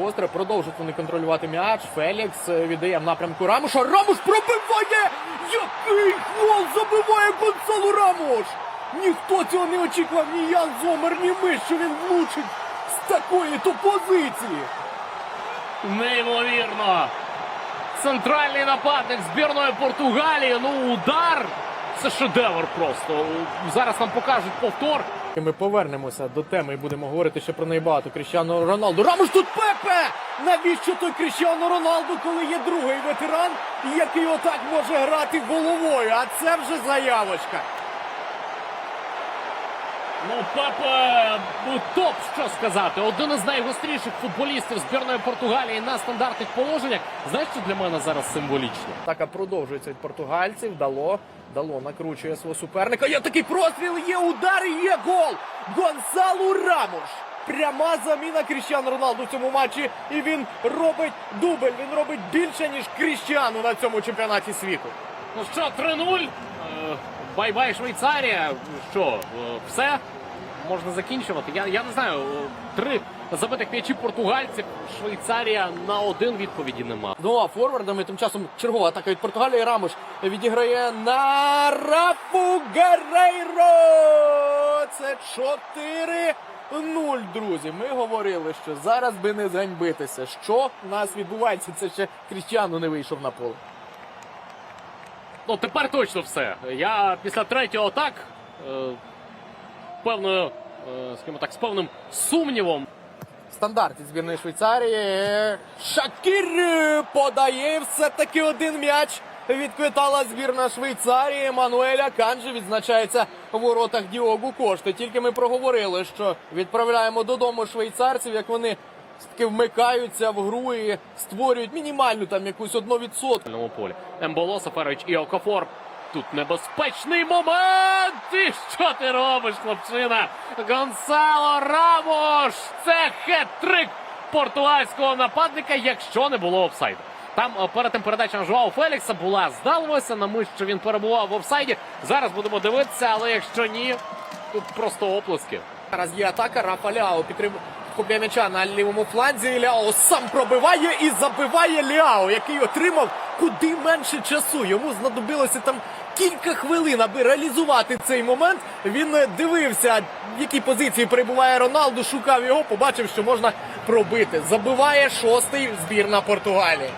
Гостре продовжують вони контролювати м'яч. Фелікс е, віддає в напрямку Рамуша. Рамуш пробиває! Який гол забиває Гонсалу Рамуш! Ніхто цього не очікував, ні Ян Зомер, ні ми, що він влучить з такої то позиції. Неймовірно. Центральний нападник збірної Португалії. Ну, удар. Це шедевр просто. Зараз нам покажуть повтор. Ми повернемося до теми і будемо говорити ще про найбагато багато. Кріщану Роналду. Рамош тут Пепе! Навіщо той Кріщану Роналду, коли є другий ветеран, який отак може грати головою? А це вже заявочка. Ну, Пепе, ну топ, що сказати. Один із найгостріших футболістів збірної Португалії на стандартних положеннях. Знаєш, що для мене зараз символічно? Атака продовжується від португальців. Дало, дало накручує свого суперника. Є такий простріл, є удар, і є гол. Гонсалу Рамош. Пряма заміна Кріщану Роналду в цьому матчі. І він робить дубль. Він робить більше, ніж Кріщану на цьому чемпіонаті світу. Ну що, 3-0. Бай-бай, Швейцарія. Що, е, все? Можна закінчувати. Я, я не знаю. е, Три забитих м'ячі португальців. Швейцарія на один відповіді нема. Двома форвардами. Тим часом чергова атака від Португалії. Рамош відіграє на Рафу Герейро. Це 4-0, друзі. Ми говорили, що зараз би не ганьбитися. Що в нас відбувається? Це ще Кріщану не вийшов на поле. Ну, тепер точно все. Я після третього так. Е, певною, е, скажімо так, з певним сумнівом. Стандарт від збірної Швейцарії. Шакір подає все-таки один м'яч. Відквитала збірна Швейцарії. Мануеля Канджі відзначається у воротах Діогу Кошти. Тільки ми проговорили, що відправляємо додому швейцарців, як вони таки вмикаються в гру і створюють мінімальну там якусь одну відсотку. полі. Емболо, Сафарович і Окафор. Тут небезпечний момент! І що ти робиш, хлопчина? Гонсало Рамош! Це хет-трик португальського нападника, якщо не було офсайду. Там е, перед тим передача на Жуао Фелікса була, здалося на мить, що він перебував в офсайді. Зараз будемо дивитися, але якщо ні, тут просто оплески. Зараз є атака. Рафа Ляо підтримує купляє м'яча на лівому фланзі. Ляо сам пробиває і забиває Ляо, який отримав куди менше часу. Йому знадобилося там кілька хвилин, аби реалізувати цей момент. Він е, дивився, в якій позиції перебуває Роналду, шукав його, побачив, що можна пробити. Забиває шостий збірна Португалії.